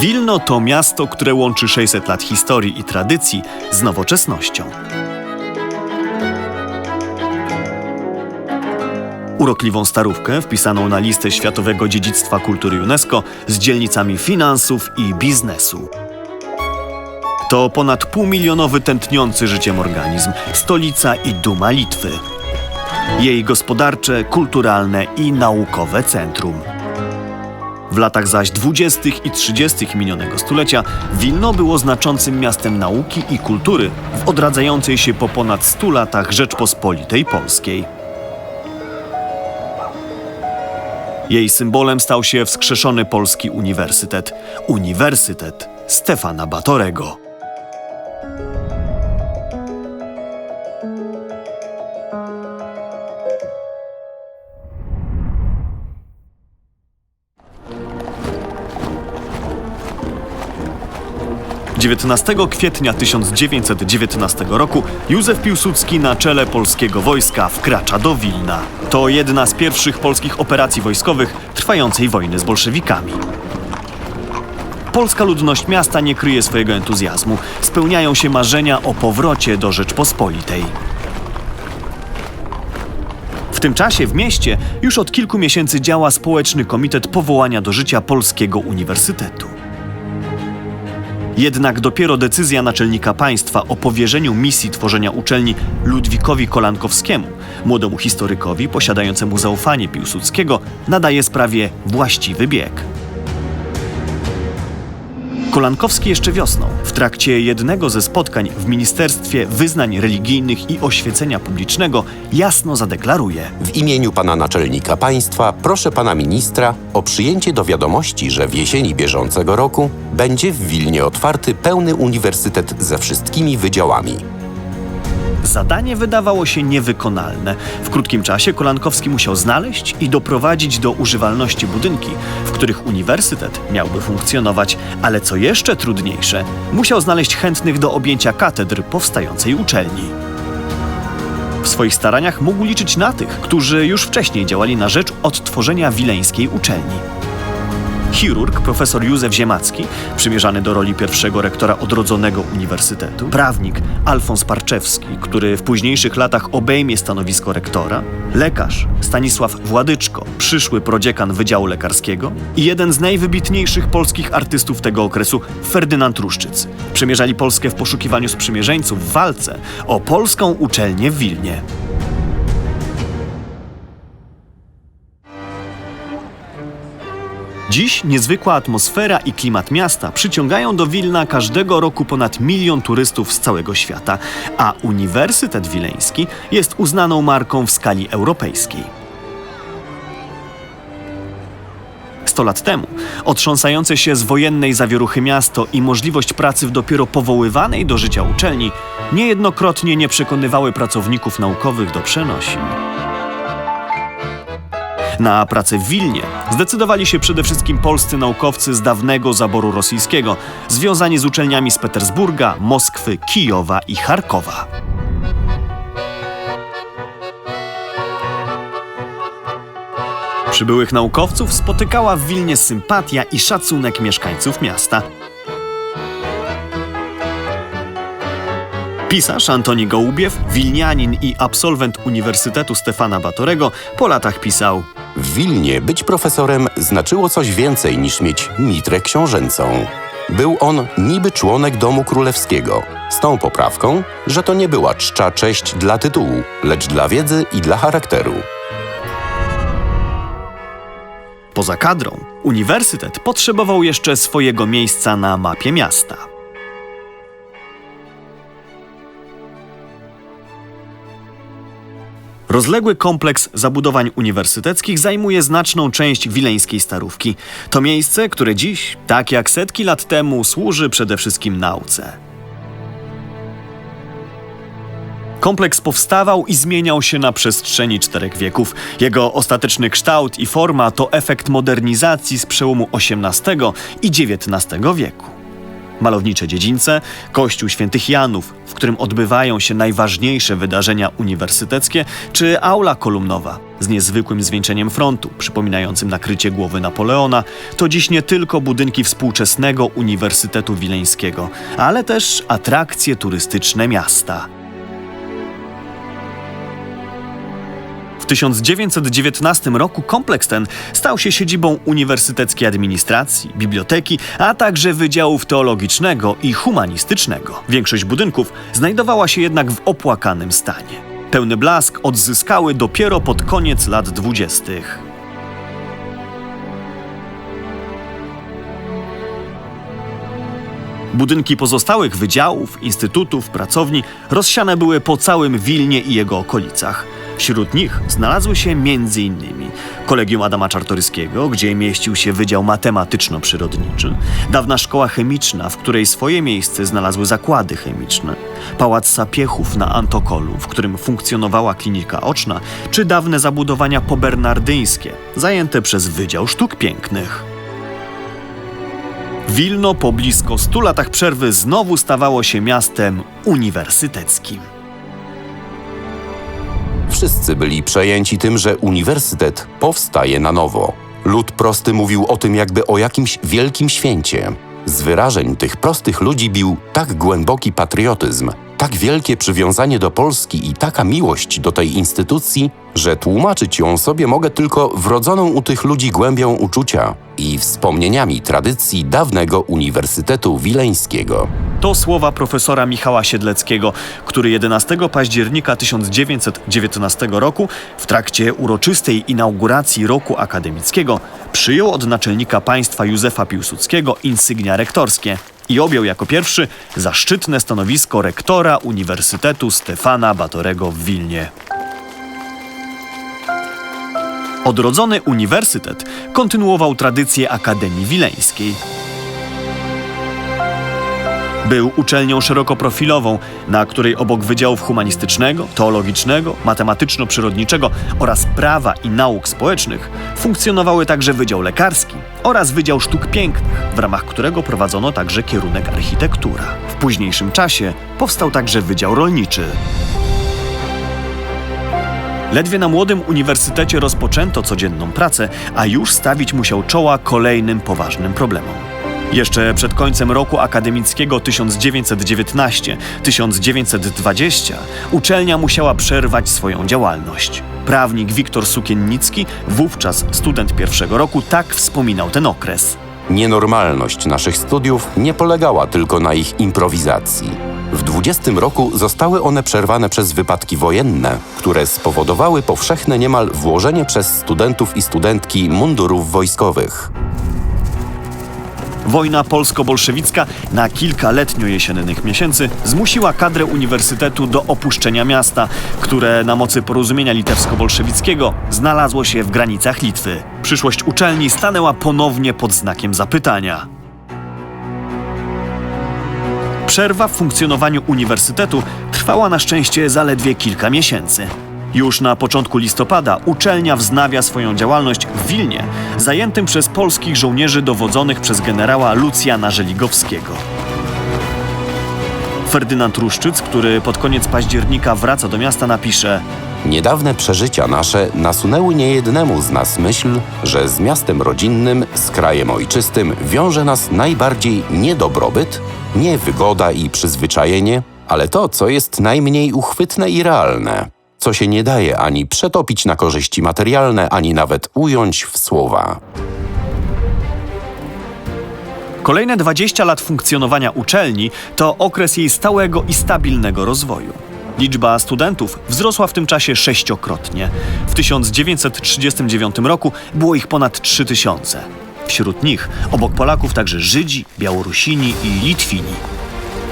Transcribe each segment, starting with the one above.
Wilno to miasto, które łączy 600 lat historii i tradycji z nowoczesnością. Urokliwą starówkę wpisaną na listę Światowego Dziedzictwa Kultury UNESCO z dzielnicami finansów i biznesu. To ponad półmilionowy tętniący życiem organizm, stolica i duma Litwy. Jej gospodarcze, kulturalne i naukowe centrum. W latach zaś 20. i 30. minionego stulecia Wilno było znaczącym miastem nauki i kultury w odradzającej się po ponad 100 latach Rzeczpospolitej Polskiej. Jej symbolem stał się wskrzeszony Polski Uniwersytet Uniwersytet Stefana Batorego. XIX kwietnia 1919 roku Józef Piłsudski na czele polskiego wojska wkracza do Wilna. To jedna z pierwszych polskich operacji wojskowych trwającej wojny z bolszewikami. Polska ludność miasta nie kryje swojego entuzjazmu. Spełniają się marzenia o powrocie do Rzeczpospolitej. W tym czasie w mieście już od kilku miesięcy działa społeczny komitet powołania do życia Polskiego Uniwersytetu. Jednak dopiero decyzja naczelnika państwa o powierzeniu misji tworzenia uczelni Ludwikowi Kolankowskiemu, młodemu historykowi posiadającemu zaufanie Piłsudskiego, nadaje sprawie właściwy bieg. Kolankowski jeszcze wiosną, w trakcie jednego ze spotkań w Ministerstwie Wyznań Religijnych i Oświecenia Publicznego, jasno zadeklaruje: W imieniu pana naczelnika państwa proszę pana ministra o przyjęcie do wiadomości, że w jesieni bieżącego roku będzie w Wilnie otwarty pełny uniwersytet ze wszystkimi wydziałami. Zadanie wydawało się niewykonalne. W krótkim czasie Kolankowski musiał znaleźć i doprowadzić do używalności budynki, w których uniwersytet miałby funkcjonować, ale co jeszcze trudniejsze, musiał znaleźć chętnych do objęcia katedr powstającej uczelni. W swoich staraniach mógł liczyć na tych, którzy już wcześniej działali na rzecz odtworzenia wileńskiej uczelni. Chirurg profesor Józef Ziemacki, przymierzany do roli pierwszego rektora odrodzonego uniwersytetu, prawnik Alfons Parczewski, który w późniejszych latach obejmie stanowisko rektora, lekarz Stanisław Władyczko, przyszły prodziekan Wydziału Lekarskiego i jeden z najwybitniejszych polskich artystów tego okresu, Ferdynand Ruszczyc, przemierzali Polskę w poszukiwaniu sprzymierzeńców w walce o polską uczelnię w Wilnie. Dziś niezwykła atmosfera i klimat miasta przyciągają do Wilna każdego roku ponad milion turystów z całego świata, a Uniwersytet Wileński jest uznaną marką w skali europejskiej. Sto lat temu otrząsające się z wojennej zawieruchy miasto i możliwość pracy w dopiero powoływanej do życia uczelni niejednokrotnie nie przekonywały pracowników naukowych do przenosin. Na pracę w Wilnie zdecydowali się przede wszystkim polscy naukowcy z dawnego zaboru rosyjskiego, związani z uczelniami z Petersburga, Moskwy, Kijowa i Charkowa. Przybyłych naukowców spotykała w Wilnie sympatia i szacunek mieszkańców miasta. Pisarz Antoni Gołubiew, wilnianin i absolwent Uniwersytetu Stefana Batorego, po latach pisał W Wilnie być profesorem znaczyło coś więcej niż mieć mitrę książęcą. Był on niby członek domu królewskiego, z tą poprawką, że to nie była czcza cześć dla tytułu, lecz dla wiedzy i dla charakteru. Poza kadrą, uniwersytet potrzebował jeszcze swojego miejsca na mapie miasta. Rozległy kompleks zabudowań uniwersyteckich zajmuje znaczną część wileńskiej starówki. To miejsce, które dziś, tak jak setki lat temu, służy przede wszystkim nauce. Kompleks powstawał i zmieniał się na przestrzeni czterech wieków. Jego ostateczny kształt i forma to efekt modernizacji z przełomu XVIII i XIX wieku. Malownicze dziedzińce, kościół świętych Janów, w którym odbywają się najważniejsze wydarzenia uniwersyteckie, czy aula kolumnowa z niezwykłym zwieńczeniem frontu, przypominającym nakrycie głowy Napoleona, to dziś nie tylko budynki współczesnego Uniwersytetu Wileńskiego, ale też atrakcje turystyczne miasta. W 1919 roku kompleks ten stał się siedzibą Uniwersyteckiej Administracji, Biblioteki, a także Wydziałów Teologicznego i Humanistycznego. Większość budynków znajdowała się jednak w opłakanym stanie. Pełny blask odzyskały dopiero pod koniec lat dwudziestych. Budynki pozostałych wydziałów, instytutów, pracowni rozsiane były po całym Wilnie i jego okolicach. Wśród nich znalazły się m.in. Kolegium Adama Czartoryskiego, gdzie mieścił się Wydział Matematyczno-Przyrodniczy, dawna szkoła chemiczna, w której swoje miejsce znalazły zakłady chemiczne, Pałac Sapiechów na Antokolu, w którym funkcjonowała klinika oczna, czy dawne zabudowania pobernardyńskie, zajęte przez Wydział Sztuk Pięknych. Wilno po blisko 100 latach przerwy znowu stawało się miastem uniwersyteckim. Wszyscy byli przejęci tym, że uniwersytet powstaje na nowo. Lud prosty mówił o tym jakby o jakimś wielkim święcie. Z wyrażeń tych prostych ludzi bił tak głęboki patriotyzm, tak wielkie przywiązanie do Polski i taka miłość do tej instytucji, że tłumaczyć ją sobie mogę tylko wrodzoną u tych ludzi głębią uczucia i wspomnieniami tradycji dawnego Uniwersytetu Wileńskiego. To słowa profesora Michała Siedleckiego, który 11 października 1919 roku w trakcie uroczystej inauguracji roku akademickiego przyjął od naczelnika państwa Józefa Piłsudskiego insygnia rektorskie i objął jako pierwszy zaszczytne stanowisko rektora Uniwersytetu Stefana Batorego w Wilnie. Odrodzony uniwersytet kontynuował tradycję Akademii Wileńskiej. Był uczelnią szerokoprofilową, na której obok wydziałów humanistycznego, teologicznego, matematyczno-przyrodniczego oraz prawa i nauk społecznych funkcjonowały także Wydział Lekarski oraz Wydział Sztuk Pięknych, w ramach którego prowadzono także kierunek architektura. W późniejszym czasie powstał także Wydział Rolniczy. Ledwie na młodym uniwersytecie rozpoczęto codzienną pracę, a już stawić musiał czoła kolejnym poważnym problemom. Jeszcze przed końcem roku akademickiego 1919-1920 uczelnia musiała przerwać swoją działalność. Prawnik Wiktor Sukiennicki, wówczas student pierwszego roku, tak wspominał ten okres. Nienormalność naszych studiów nie polegała tylko na ich improwizacji. W 20 roku zostały one przerwane przez wypadki wojenne, które spowodowały powszechne niemal włożenie przez studentów i studentki mundurów wojskowych. Wojna polsko-bolszewicka na kilka letnio-jesiennych miesięcy zmusiła kadrę uniwersytetu do opuszczenia miasta, które na mocy porozumienia litewsko-bolszewickiego znalazło się w granicach Litwy. Przyszłość uczelni stanęła ponownie pod znakiem zapytania. Przerwa w funkcjonowaniu uniwersytetu trwała na szczęście zaledwie kilka miesięcy. Już na początku listopada uczelnia wznawia swoją działalność w Wilnie, zajętym przez polskich żołnierzy dowodzonych przez generała Lucjana Żeligowskiego. Ferdynand Ruszczyc, który pod koniec października wraca do miasta, napisze Niedawne przeżycia nasze nasunęły niejednemu z nas myśl, że z miastem rodzinnym, z krajem ojczystym wiąże nas najbardziej nie dobrobyt, nie wygoda i przyzwyczajenie, ale to, co jest najmniej uchwytne i realne, co się nie daje ani przetopić na korzyści materialne, ani nawet ująć w słowa. Kolejne 20 lat funkcjonowania uczelni to okres jej stałego i stabilnego rozwoju. Liczba studentów wzrosła w tym czasie sześciokrotnie. W 1939 roku było ich ponad 3000. Wśród nich obok Polaków także Żydzi, Białorusini i Litwini.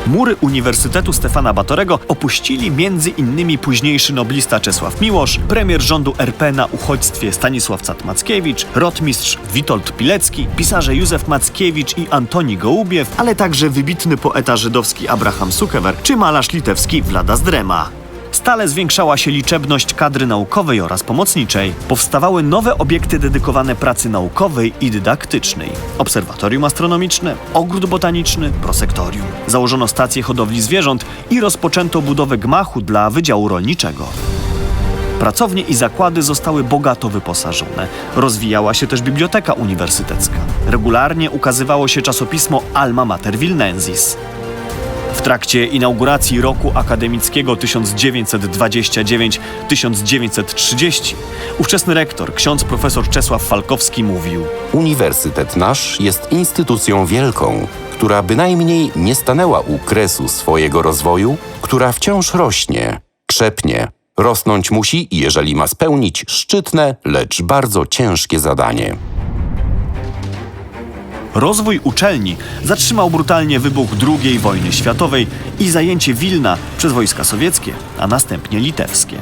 Mury Uniwersytetu Stefana Batorego opuścili innymi późniejszy noblista Czesław Miłosz, premier rządu RP na uchodźstwie Stanisław Cat-Mackiewicz, rotmistrz Witold Pilecki, pisarze Józef Mackiewicz i Antoni Gołubiew, ale także wybitny poeta żydowski Abraham Sukewer czy malarz litewski Vladas Drema. Stale zwiększała się liczebność kadry naukowej oraz pomocniczej. Powstawały nowe obiekty dedykowane pracy naukowej i dydaktycznej. Obserwatorium astronomiczne, ogród botaniczny, prosektorium. Założono stację hodowli zwierząt i rozpoczęto budowę gmachu dla Wydziału Rolniczego. Pracownie i zakłady zostały bogato wyposażone. Rozwijała się też biblioteka uniwersytecka. Regularnie ukazywało się czasopismo Alma Mater Wilnensis. W trakcie inauguracji roku akademickiego 1929-1930 ówczesny rektor, ksiądz profesor Czesław Falkowski mówił. Uniwersytet nasz jest instytucją wielką, która bynajmniej nie stanęła u kresu swojego rozwoju, która wciąż rośnie, krzepnie, rosnąć musi, jeżeli ma spełnić szczytne, lecz bardzo ciężkie zadanie. Rozwój uczelni zatrzymał brutalnie wybuch II wojny światowej i zajęcie Wilna przez wojska sowieckie, a następnie litewskie.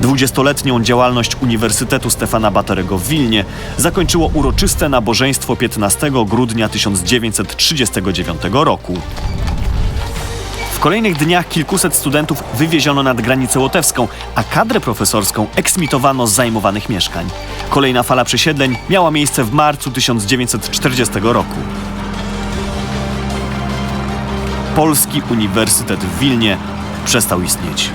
Dwudziestoletnią działalność Uniwersytetu Stefana Batorego w Wilnie zakończyło uroczyste nabożeństwo 15 grudnia 1939 roku. W kolejnych dniach kilkuset studentów wywieziono nad granicę łotewską, a kadrę profesorską eksmitowano z zajmowanych mieszkań. Kolejna fala przesiedleń miała miejsce w marcu 1940 roku. Polski Uniwersytet w Wilnie przestał istnieć.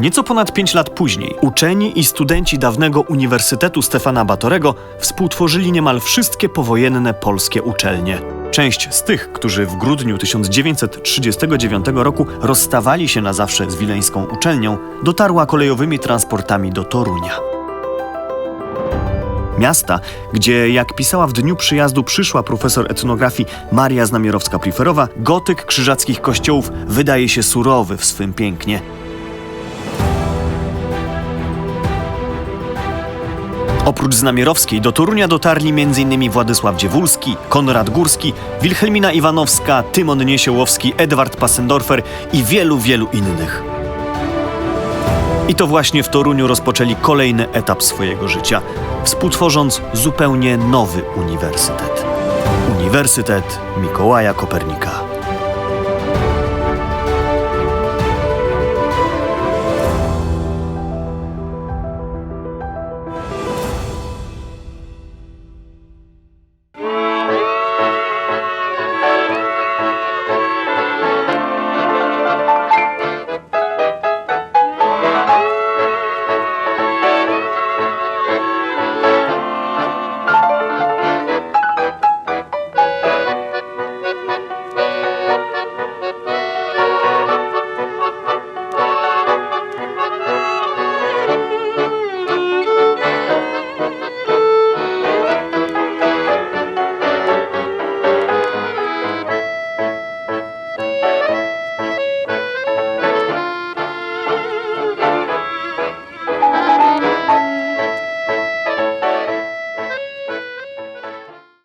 Nieco ponad pięć lat później uczeni i studenci dawnego Uniwersytetu Stefana Batorego współtworzyli niemal wszystkie powojenne polskie uczelnie. Część z tych, którzy w grudniu 1939 roku rozstawali się na zawsze z wileńską uczelnią, dotarła kolejowymi transportami do Torunia. Miasta, gdzie, jak pisała w dniu przyjazdu przyszła profesor etnografii Maria Znamierowska-Pliferowa, gotyk krzyżackich kościołów wydaje się surowy w swym pięknie. Oprócz Znamierowskiej do Torunia dotarli m.in. Władysław Dziewulski, Konrad Górski, Wilhelmina Iwanowska, Tymon Niesiołowski, Edward Passendorfer i wielu, wielu innych. I to właśnie w Toruniu rozpoczęli kolejny etap swojego życia, współtworząc zupełnie nowy uniwersytet. Uniwersytet Mikołaja Kopernika.